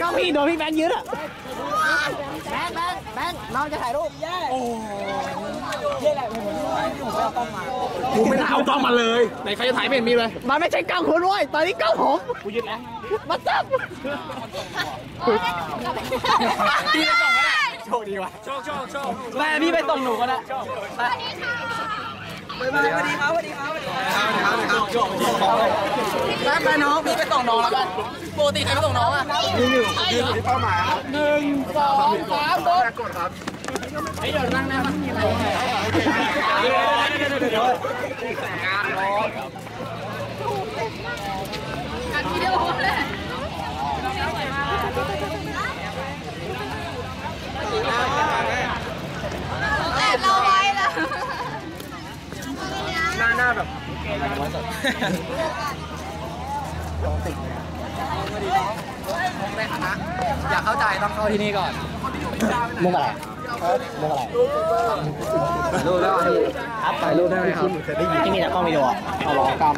ก็พี่โดนพี่แบงค์ยึดอะแบงค์แบงค์แบงค์น้องจะถ่ายรูปแย่โอ้ยแหละผมผมเอากล้องมากูไม่ได้เอากล้องมาเลยไหนใครจะถ่ายไม่เห็นมีเลยมันไม่ใช่กล้องคุณเว้ยตอนนี้กล้องผมกูยึดแล้วมาจับพี่ไปส่งก็ได้โชคดีว่ะโชคโชคโชคแม่พี่ไปส่งหนูก็ได้แป๊ บไปน้องพี่ไปส่งน้องแล้วกันปกติใครไปส่งน้องอะนี่อยู่ยืนอยู่ที่เป้าหมายครับหนึ่งสองสามกดกดครับเฮ้ยเดี๋ยวนั่งนะมันมีอะไรหน้าหน้าแบบในฐานะอยากเข้าใจต้องเข้าที่นี่ก่อนมุกอะไรมุกอะไรรู้แล้วพี่ถ่ายรูปได้ไหมครับที่มีแต่กล้องวิดีโอเอาล้อกรรม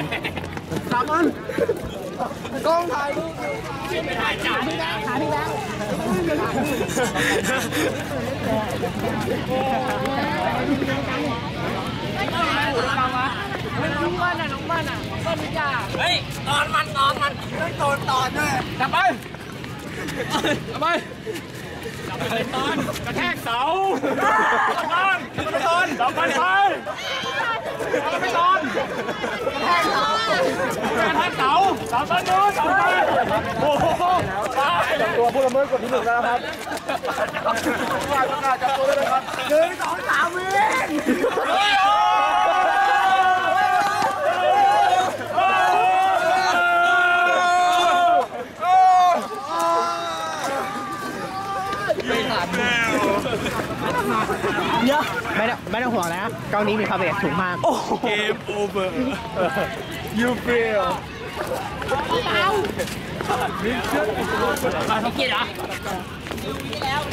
สามอันกล้องถ่ายรูปหาที่แบ๊ก เฮ้ยตอนมันตอนมันต้องตอนตอนด้วยจับไปจับไปจับไปตอนกระแทกเสาตอนจับไปตอนจับไปไปจับไปตอนกระแทกเสากระแทกเสาเสาต้นนู้นเสาไปโอ้โหไปตัวผู้ละเมิดกดที่หนึ่งแล้วครับประกาศจับตัวเลยครับหนึ่งสองสามวิ่ เยอะไม่ต้องไม่ต้องห่วงนะกล้องนี้มีความละเอียดสูงมากเกมโอเวอร์ you feel ไม่เกียดเหรอ